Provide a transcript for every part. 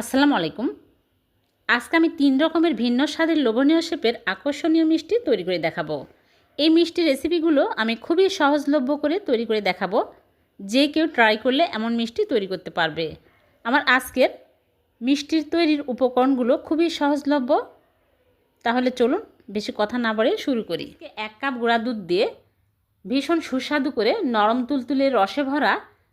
আসসালামু আলাইকুম। আজকে আমি তিন রকমের ভিন্ন স্বাদের লোভনীয় শেপের আকর্ষণীয় মিষ্টি তৈরি করে দেখাবো। এই মিষ্টি রেসিপিগুলো আমি খুবই সহজলভ্য করে তৈরি করে দেখাবো। যে কেউ ট্রাই করলে এমন মিষ্টি তৈরি করতে পারবে। আমার আজকের মিষ্টির তৈরির উপকরণগুলো খুবই সহজলভ্য। তাহলে চলুন বেশি কথা না বলে শুরু করি। এক কাপ গুঁড়া দুধ দিয়ে ভীষণ সুস্বাদু করে নরম তুলতুলে রসে ভরা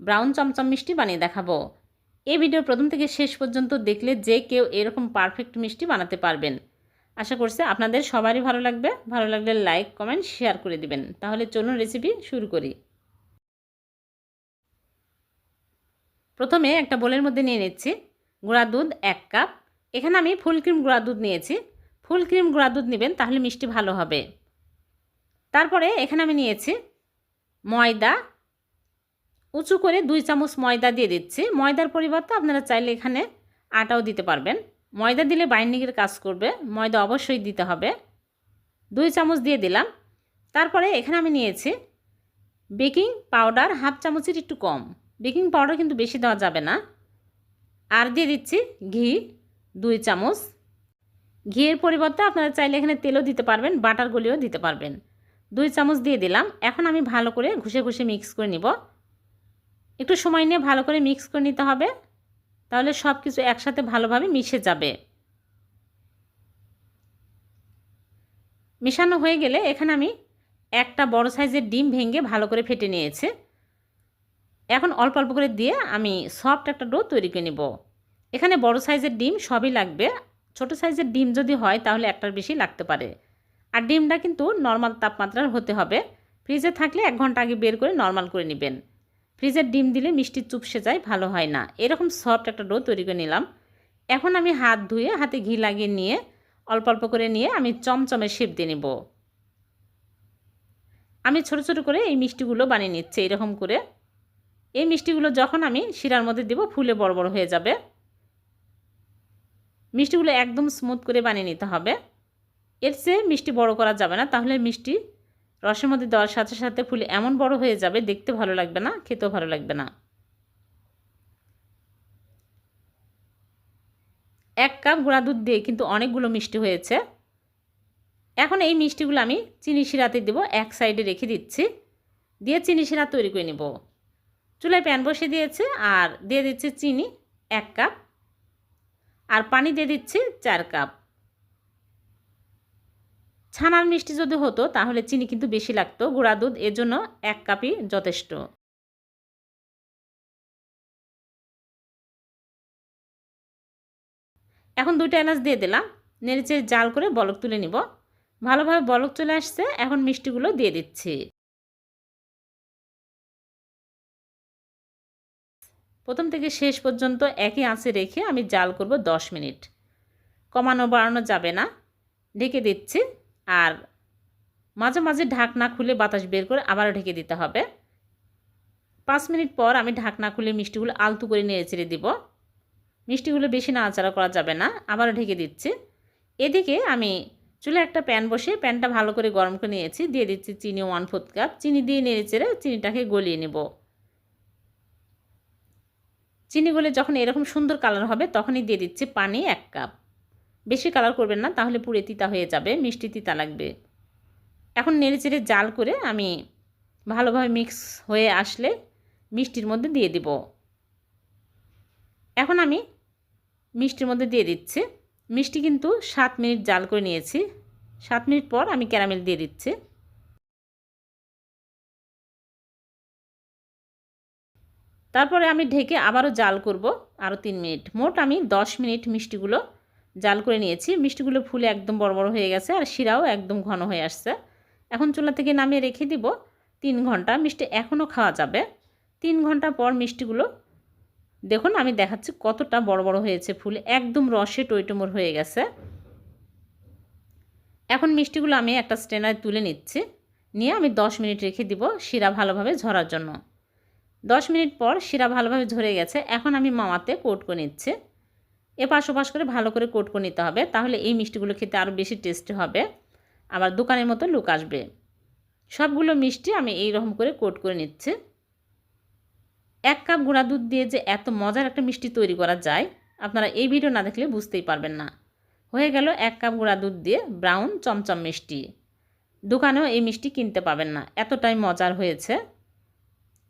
ব্রাউন চমচম মিষ্টি বানিয়ে দেখাবো। এই ভিডিও প্রথম থেকে শেষ পর্যন্ত দেখলে যে কেউ এরকম পারফেক্ট মিষ্টি বানাতে পারবেন। আশা করছি আপনাদের সবারই ভালো লাগবে। ভালো লাগলে লাইক কমেন্ট শেয়ার করে দিবেন। তাহলে চলুন রেসিপি শুরু করি। প্রথমে একটা বোলের মধ্যে নিয়ে নিচ্ছি। গুঁড়া দুধ এক কাপ। এখানে আমি ফুল ক্রিম গুঁড়া দুধ নিয়েছি। ফুল ক্রিম গুঁড়া দুধ নেবেন তাহলে মিষ্টি ভালো হবে। তারপরে এখানে আমি নিয়েছি ময়দা উঁচু করে দুই চামচ ময়দা দিয়ে দিচ্ছি। ময়দার পরিবর্তে আপনারা চাইলে এখানে আটাও দিতে পারবেন। ময়দা দিলে বাইন্ডিংয়ের কাজ করবে। ময়দা অবশ্যই দিতে হবে। দুই চামচ দিয়ে দিলাম। তারপরে এখানে আমি নিয়েছি বেকিং পাউডার হাফ চামচের একটু কম। বেকিং পাউডার কিন্তু বেশি দেওয়া যাবে না। আর দিয়ে দিচ্ছি ঘি, দুই চামচ। ঘিয়ের পরিবর্তে আপনারা চাইলে এখানে তেলও দিতে পারবেন, বাটার গলিও দিতে পারবেন। দুই চামচ দিয়ে দিলাম। এখন আমি ভালো করে ঘুষে ঘষে মিক্স করে নিব। একটু সময় নিয়ে ভালো করে মিক্স করে নিতে হবে, তাহলে সব কিছু একসাথে ভালোভাবে মিশে যাবে। মেশানো হয়ে গেলে এখানে আমি একটা বড় সাইজের ডিম ভেঙে ভালো করে ফেটে নিয়েছে। এখন অল্প অল্প করে দিয়ে আমি সফট একটা ডো তৈরি করে নেব। এখানে বড় সাইজের ডিম সবই লাগবে, ছোট সাইজের ডিম যদি হয় তাহলে একটার বেশি লাগতে পারে। আর ডিমটা কিন্তু নর্মাল তাপমাত্রার হতে হবে, ফ্রিজে থাকলে এক ঘণ্টা আগে বের করে নর্মাল করে নেবেন। ফ্রিজের ডিম দিলে মিষ্টি চুপসে যায়, ভালো হয় না। এরকম সফট একটা ডো তৈরি করে নিলাম। এখন আমি হাত ধুয়ে, হাতে ঘি লাগিয়ে নিয়ে, অল্প অল্প করে নিয়ে আমি চমচমে শেপ দিয়ে নেব। আমি ছোট ছোট করে এই মিষ্টিগুলো বানিয়ে নিচ্ছি, এরকম করে। এই মিষ্টিগুলো যখন আমি শিরার মধ্যে দেব, ফুলে বড় বড় হয়ে যাবে। মিষ্টিগুলো একদম স্মুথ করে বানিয়ে নিতে হবে। এর চেয়ে মিষ্টি বড় করা যাবে না, তাহলে মিষ্টি রসের মধ্যে দেওয়ার সাথে সাথে ফুলে এমন বড় হয়ে যাবে, দেখতে ভালো লাগবে না, খেতেও ভালো লাগবে না। এক কাপ গুঁড়া দুধ দিয়ে কিন্তু অনেকগুলো মিষ্টি হয়েছে। এখন এই মিষ্টিগুলো আমি চিনি শিরাতে দেবো, এক সাইডে রেখে দিচ্ছি। দিয়ে চিনি শিরা তৈরি করে নেব। চুলায় প্যান বসে দিয়েছে আর দিয়ে দিচ্ছি চিনি এক কাপ। আর পানি দিয়ে দিচ্ছি চার কাপ। ছানার মিষ্টি যদি হতো, তাহলে চিনি কিন্তু বেশি লাগতো। গুঁড়া দুধ এর জন্য এক কাপই যথেষ্ট। এখন দুইটা এলাচ দিয়ে দিলাম। নেড়েচে জাল করে বলক তুলে নিব। ভালোভাবে বলক চলে আসছে। এখন মিষ্টিগুলো দিয়ে দিচ্ছি। প্রথম থেকে শেষ পর্যন্ত একই আঁচে রেখে আমি জাল করব দশ মিনিট। কমানো বাড়ানো যাবে না। ঢেকে দিচ্ছি। আর মাঝে মাঝে ঢাকনা খুলে বাতাস বের করে আবারও ঢেকে দিতে হবে। পাঁচ মিনিট পর আমি ঢাকনা খুলে মিষ্টিগুলো আলতু করে নিয়ে ছেড়ে দিব। মিষ্টিগুলো বেশি নাড়াচাড়া করা যাবে না, আবারও ঢেকে দিচ্ছি। এদিকে আমি চুলে একটা প্যান বসে প্যানটা ভালো করে গরম করে নিয়েছি, দিয়ে দিচ্ছি চিনি ওয়ান ফোর্থ কাপ। চিনি দিয়ে নেড়ে চেড়ে চিনিটাকে গলিয়ে নেব। চিনি গলে যখন এরকম সুন্দর কালার হবে, তখনই দিয়ে দিচ্ছি পানি এক কাপ। বেশি কালার করবেন না, তাহলে পুড়ে তিতা হয়ে যাবে, মিষ্টি তিতা লাগবে। এখন নেড়ে চেড়ে জাল করে আমি ভালোভাবে মিক্স হয়ে আসলে মিষ্টির মধ্যে দিয়ে দিব। এখন আমি মিষ্টির মধ্যে দিয়ে দিচ্ছি। মিষ্টি কিন্তু সাত মিনিট জাল করে নিয়েছি। সাত মিনিট পর আমি ক্যারামেল দিয়ে দিচ্ছি। তারপরে আমি ঢেকে আবারও জাল করব আরও তিন মিনিট। মোট আমি দশ মিনিট মিষ্টিগুলো জাল করে নিয়েছি। মিষ্টিগুলো ফুলে একদম বড় বড় হয়ে গেছে আর শিরাও একদম ঘন হয়ে আসছে। এখন চুলা থেকে নামিয়ে রেখে দিব তিন ঘণ্টা। মিষ্টি এখনও খাওয়া যাবে। তিন ঘণ্টা পর মিষ্টিগুলো দেখুন আমি দেখাচ্ছি কতটা বড় বড় হয়েছে ফুল। একদম রসে টইটমোর হয়ে গেছে। এখন মিষ্টিগুলো আমি একটা স্ট্রেনারে তুলে নিচ্ছি। নিয়ে আমি দশ মিনিট রেখে দিব শিরা ভালোভাবে ঝরার জন্য। দশ মিনিট পর শিরা ভালোভাবে ঝরে গেছে। এখন আমি মামাতে কোট করে নিচ্ছি। এপাশ ওপাশ করে ভালো করে কোট করে নিতে হবে। তাহলে এই মিষ্টিগুলো খেতে আরও বেশি টেস্টি হবে। আবার দোকানের মতো লুক আসবে। সবগুলো মিষ্টি আমি এই রকম করে কোট করে নিচ্ছি। এক কাপ গুঁড়া দুধ দিয়ে যে এত মজার একটা মিষ্টি তৈরি করা যায়, আপনারা এই ভিডিও না দেখলে বুঝতেই পারবেন না। হয়ে গেল এক কাপ গুঁড়া দুধ দিয়ে ব্রাউন চমচম মিষ্টি। দোকানেও এই মিষ্টি কিনতে পাবেন না। এতটাই মজার হয়েছে।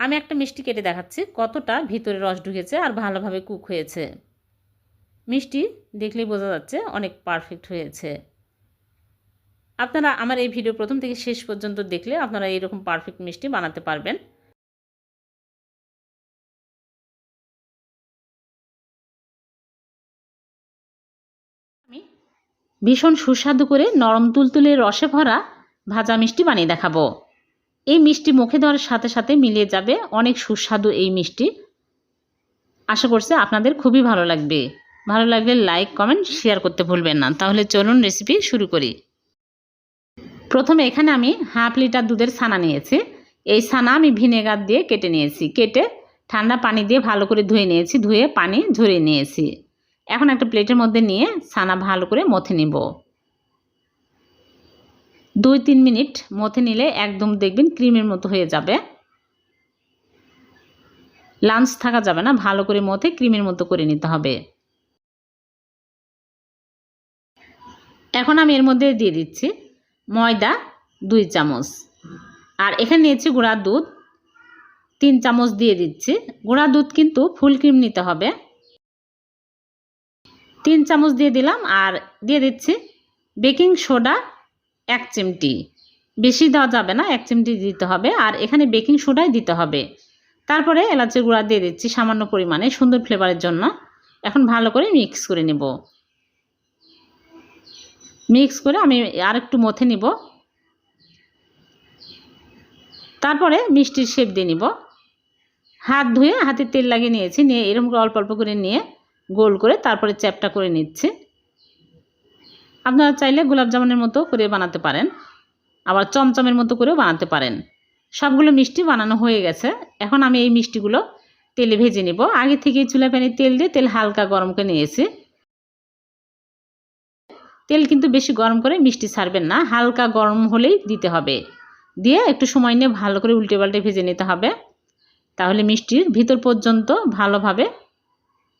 আমি একটা মিষ্টি কেটে দেখাচ্ছি, কতটা ভিতরে রস ঢুকেছে আর ভালোভাবে কুক হয়েছে। মিষ্টি দেখলেই বোঝা যাচ্ছে অনেক পারফেক্ট হয়েছে। আপনারা আমার এই ভিডিও প্রথম থেকে শেষ পর্যন্ত দেখলে আপনারা এইরকম পারফেক্ট মিষ্টি বানাতে পারবেন। আমি ভীষণ সুস্বাদু করে নরম তুলতুলে রসে ভরা ভাজা মিষ্টি বানিয়ে দেখাবো। এই মিষ্টি মুখে দেওয়ার সাথে সাথে মিলিয়ে যাবে অনেক সুস্বাদু এই মিষ্টি। আশা করছি আপনাদের খুবই ভালো লাগবে। ভালো লাগলে লাইক কমেন্ট শেয়ার করতে ভুলবেন না। তাহলে চলুন রেসিপি শুরু করি। প্রথমে এখানে আমি হাফ লিটার দুধের ছানা নিয়েছি। এই ছানা আমি ভিনেগার দিয়ে কেটে নিয়েছি। কেটে ঠান্ডা পানি দিয়ে ভালো করে ধুয়ে নিয়েছি। ধুয়ে পানি ঝরিয়ে নিয়েছি। এখন একটা প্লেটের মধ্যে নিয়ে ছানা ভালো করে মথে নিব। দুই তিন মিনিট মথে নিলে একদম দেখবেন ক্রিমের মতো হয়ে যাবে। লাঞ্চ থাকা যাবে না। ভালো করে মথে ক্রিমের মতো করে নিতে হবে। এখন আমি এর মধ্যে দিয়ে দিচ্ছি ময়দা দুই চামচ। আর এখানে নিয়েছি গুঁড়া দুধ, তিন চামচ দিয়ে দিচ্ছি। গুঁড়া দুধ কিন্তু ফুল ক্রিম নিতে হবে। তিন চামচ দিয়ে দিলাম আর দিয়ে দিচ্ছি বেকিং সোডা এক চিমটি। বেশি দেওয়া যাবে না, এক চিমটি দিতে হবে আর এখানে বেকিং সোডাই দিতে হবে। তারপরে এলাচের গুঁড়া দিয়ে দিচ্ছি সামান্য পরিমাণে সুন্দর ফ্লেভারের জন্য। এখন ভালো করে মিক্স করে নেব। মিক্স করে আমি আর একটু মথে নিব। তারপরে মিষ্টির শেপ দিয়ে নিব। হাত ধুয়ে হাতে তেল লাগিয়ে নিয়েছি, নিয়ে এরকম করে অল্প অল্প করে নিয়ে গোল করে তারপরে চ্যাপটা করে নিচ্ছি। আপনারা চাইলে গোলাপ জামুনের মতো করে বানাতে পারেন, আবার চমচমের মতো করেও বানাতে পারেন। সবগুলো মিষ্টি বানানো হয়ে গেছে। এখন আমি এই মিষ্টিগুলো তেলে ভেজে নেব। আগে থেকে চুলা প্যানে তেল দিয়ে তেল হালকা গরম করে নিয়েছি। তেল কিন্তু বেশি গরম করে মিষ্টি ছাড়বেন না, হালকা গরম হলেই দিতে হবে। দিয়ে একটু সময় নিয়ে ভালো করে উল্টে পাল্টে ভেজে নিতে হবে। তাহলে মিষ্টির ভিতর পর্যন্ত ভালোভাবে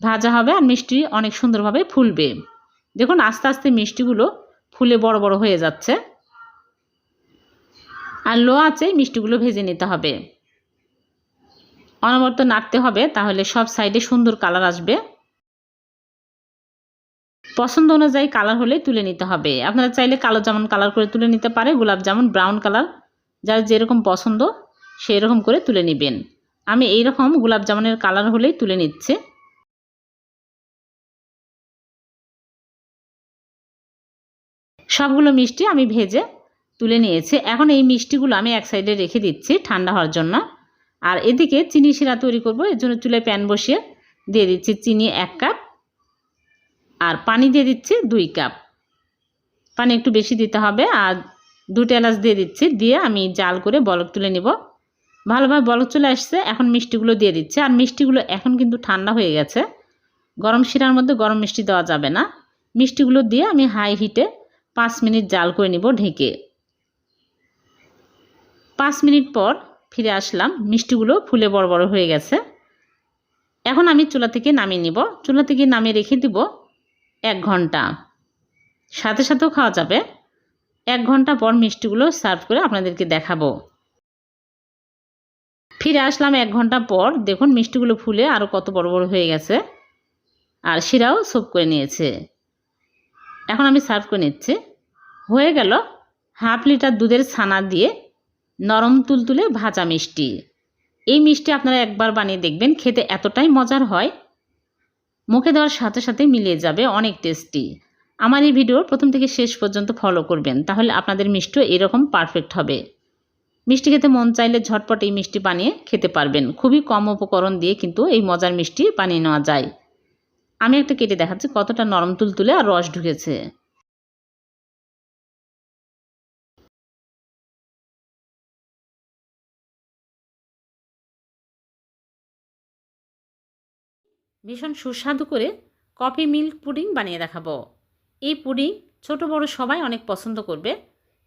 ভাজা হবে আর মিষ্টি অনেক সুন্দরভাবে ফুলবে। দেখুন, আস্তে আস্তে মিষ্টিগুলো ফুলে বড় বড় হয়ে যাচ্ছে। আর লো আছে মিষ্টিগুলো ভেজে নিতে হবে। অনবরত নাড়তে হবে, তাহলে সব সাইডে সুন্দর কালার আসবে। পছন্দ অনুযায়ী কালার হলে তুলে নিতে হবে। আপনারা চাইলে কালো জামুন কালার করে তুলে নিতে পারে, গোলাপ জামুন ব্রাউন কালার যার যেরকম পছন্দ সেই রকম করে তুলে নেবেন। আমি এই রকম গোলাপ জামুনের কালার হলেই তুলে নিচ্ছে। সবগুলো মিষ্টি আমি ভেজে তুলে নিয়েছি। এখন এই মিষ্টিগুলো আমি এক সাইডে রেখে দিচ্ছি ঠান্ডা হওয়ার জন্য। আর এদিকে চিনি শিরা তৈরি করব, এর জন্য চুলে প্যান বসিয়ে দিয়ে দিচ্ছি চিনি এক কাপ আর পানি দিয়ে দিচ্ছি দুই কাপ। পানি একটু বেশি দিতে হবে আর দুটো এলাচ দিয়ে দিচ্ছি, দিয়ে আমি জাল করে বলক তুলে নিব। ভালোভাবে বলক চলে আসছে, এখন মিষ্টিগুলো দিয়ে দিচ্ছে। আর মিষ্টিগুলো এখন কিন্তু ঠান্ডা হয়ে গেছে। গরম শিরার মধ্যে গরম মিষ্টি দেওয়া যাবে না। মিষ্টিগুলো দিয়ে আমি হাই হিটে পাঁচ মিনিট জাল করে নিব ঢেকে। পাঁচ মিনিট পর ফিরে আসলাম। মিষ্টিগুলো ফুলে বড় বড় হয়ে গেছে। এখন আমি চুলা থেকে নামিয়ে নিব। চুলা থেকে নামিয়ে রেখে দিব। এক ঘণ্টা। সাথে সাথেও খাওয়া যাবে। এক ঘণ্টা পর মিষ্টিগুলো সার্ভ করে আপনাদেরকে দেখাবো। ফিরে আসলাম এক ঘণ্টা পর। দেখুন মিষ্টিগুলো ফুলে আরও কত বড় বড় হয়ে গেছে। আর শিরাও সোপ করে নিয়েছে। এখন আমি সার্ভ করে নিচ্ছি। হয়ে গেল হাফ লিটার দুধের ছানা দিয়ে নরম তুলতুলে ভাজা মিষ্টি। এই মিষ্টি আপনারা একবার বানিয়ে দেখবেন, খেতে এতটাই মজার হয় মুখে দেওয়ার সাথে সাথে মিলিয়ে যাবে অনেক টেস্টি আমার এই ভিডিও প্রথম থেকে শেষ পর্যন্ত ফলো করবেন, তাহলে আপনাদের মিষ্টি এরকম পারফেক্ট হবে। মিষ্টি খেতে মন চাইলে ঝটপট এই মিষ্টি বানিয়ে খেতে পারবেন। খুবই কম উপকরণ দিয়ে কিন্তু এই মজার মিষ্টি বানিয়ে নেওয়া যায়। আমি একটা কেটে দেখাচ্ছি, কতটা নরম তুলতুলে আর রস ঢুকেছে। ভীষণ সুস্বাদু করে কফি মিল্ক পুডিং বানিয়ে দেখাবো। এই পুডিং ছোট বড় সবাই অনেক পছন্দ করবে।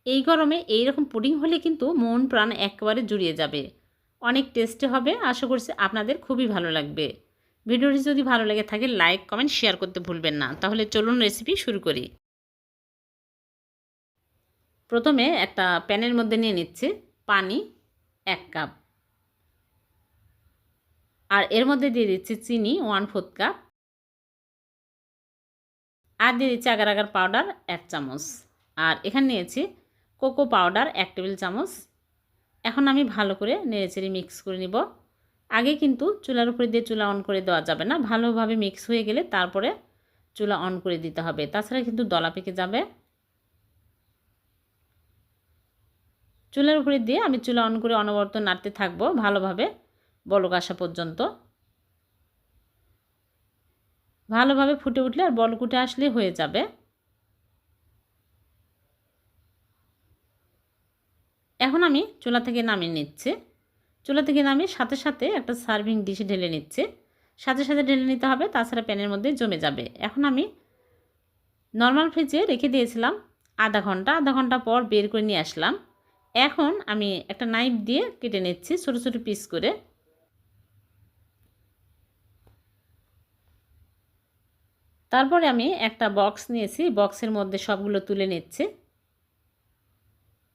এই গরমে এই রকম পুডিং হলে কিন্তু মন প্রাণ একেবারে জুড়িয়ে যাবে। অনেক টেস্টি হবে, আশা করছি আপনাদের খুবই ভালো লাগবে। ভিডিওটি যদি ভালো লেগে থাকে, লাইক, কমেন্ট, শেয়ার করতে ভুলবেন না। তাহলে চলুন রেসিপি শুরু করি। প্রথমে একটা প্যানের মধ্যে নিয়ে নিচ্ছি পানি এক কাপ। আর এর মধ্যে দিয়ে দিচ্ছি চিনি ওয়ান ফোর্থ কাপ আর দিয়ে দিচ্ছি আগার আগার পাউডার এক চামচ। আর এখানে নিয়েছি কোকো পাউডার এক টেবিল চামচ। এখন আমি ভালো করে নেড়েচেড়ে মিক্স করে নিব। আগে কিন্তু চুলার উপরে দিয়ে চুলা অন করে দেওয়া যাবে না। ভালোভাবে মিক্স হয়ে গেলে তারপরে চুলা অন করে দিতে হবে। তাছাড়া কিন্তু দলা পেকে যাবে। চুলার উপরে দিয়ে আমি চুলা অন করে অনবরত নাড়তে থাকব ভালোভাবে। বলক আসা পর্যন্ত। ভালোভাবে ফুটে উঠলে আর বলক উঠে আসলে হয়ে যাবে। এখন আমি চুলা থেকে নামিয়ে নিচ্ছি। চুলা থেকে নামিয়ে সাথে সাথে একটা সার্ভিং ডিশে ঢেলে নিচ্ছে। সাথে সাথে ঢেলে নিতে হবে, তাছাড়া প্যানের মধ্যে জমে যাবে। এখন আমি নর্মাল ফ্রিজে রেখে দিয়েছিলাম আধা ঘণ্টা। আধা ঘণ্টা পর বের করে নিয়ে আসলাম। এখন আমি একটা নাইফ দিয়ে কেটে নিচ্ছি ছোটো ছোটো পিস করে। তারপরে আমি একটা বক্স নিয়েছি বক্সের মধ্যে সবগুলো তুলে নিচ্ছে।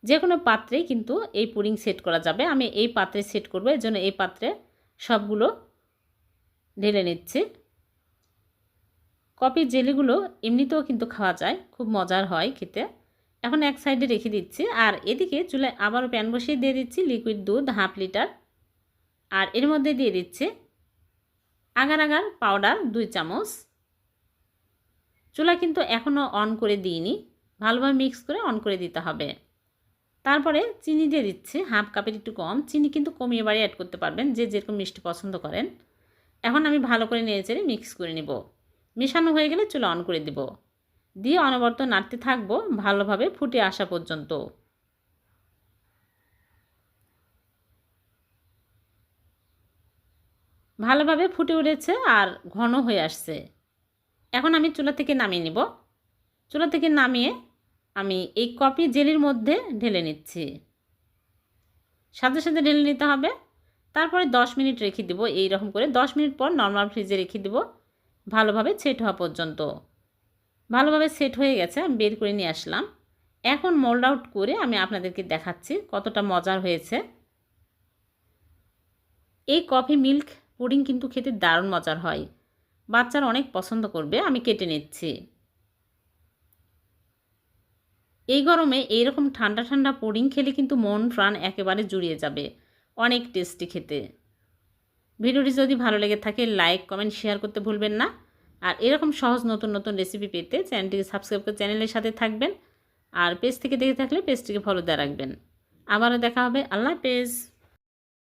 যে কোনো পাত্রে কিন্তু এই পুডিং সেট করা যাবে। আমি এই পাত্রে সেট করব এই জন্য এই পাত্রে সবগুলো ঢেলে নিচ্ছি। কপির জেলিগুলো এমনিতেও কিন্তু খাওয়া যায়, খুব মজার হয় খেতে। এখন এক সাইডে রেখে দিচ্ছি, আর এদিকে চুলায় আবারও প্যান বসিয়ে দিয়ে দিচ্ছি লিকুইড দুধ, হাফ লিটার। আর এর মধ্যে দিয়ে দিচ্ছি আগার আগার পাউডার দুই চামচ। চুলা কিন্তু এখনও অন করে দিইনি। ভালোভাবে মিক্স করে অন করে দিতে হবে। তারপরে চিনি দিয়ে দিচ্ছি হাফ কাপের একটু কম। চিনি কিন্তু কমিয়ে বাড়ি অ্যাড করতে পারবেন, যে যেরকম মিষ্টি পছন্দ করেন। এখন আমি ভালো করে নেড়ে চেড়ে মিক্স করে নেব। মেশানো হয়ে গেলে চুলা অন করে দেব। দিয়ে অনবরত নাড়তে থাকব, ভালোভাবে ফুটে আসা পর্যন্ত। ভালোভাবে ফুটে উঠেছে আর ঘন হয়ে আসছে। এখন আমি চুলা থেকে নামিয়ে নিব। চুলা থেকে নামিয়ে আমি এই কপি জেলির মধ্যে ঢেলে নিচ্ছি। সাথে সাথে ঢেলে নিতে হবে। তারপরে 10 মিনিট রেখে দেবো এই রকম করে। 10 মিনিট পর নর্মাল ফ্রিজে রেখে দেবো ভালোভাবে সেট হওয়া পর্যন্ত। ভালোভাবে সেট হয়ে গেছে, আমি বের করে নিয়ে আসলাম। এখন মোল্ড আউট করে আমি আপনাদেরকে দেখাচ্ছি কতটা মজার হয়েছে। এই কফি মিল্ক পুডিং কিন্তু খেতে দারুণ মজার হয়। বাচ্চারা অনেক পছন্দ করবে, আমি কেটে নিচ্ছি। এই গরমে এইরকম ঠান্ডা ঠান্ডা পুডিং খেলে কিন্তু মন প্রাণ একেবারে জুড়িয়ে যাবে, অনেক টেস্টি খেতে। ভিডিওটি যদি ভালো লেগে থাকে, লাইক, কমেন্ট, শেয়ার করতে ভুলবেন না। আর এরকম সহজ নতুন নতুন রেসিপি পেতে চ্যানেলটিকে সাবস্ক্রাইব করে চ্যানেলের সাথে থাকবেন। আর পেজ থেকে দেখে থাকলে পেজটিকে ফলো দিয়ে রাখবেন। আবারও দেখা হবে, আল্লাহ পেজ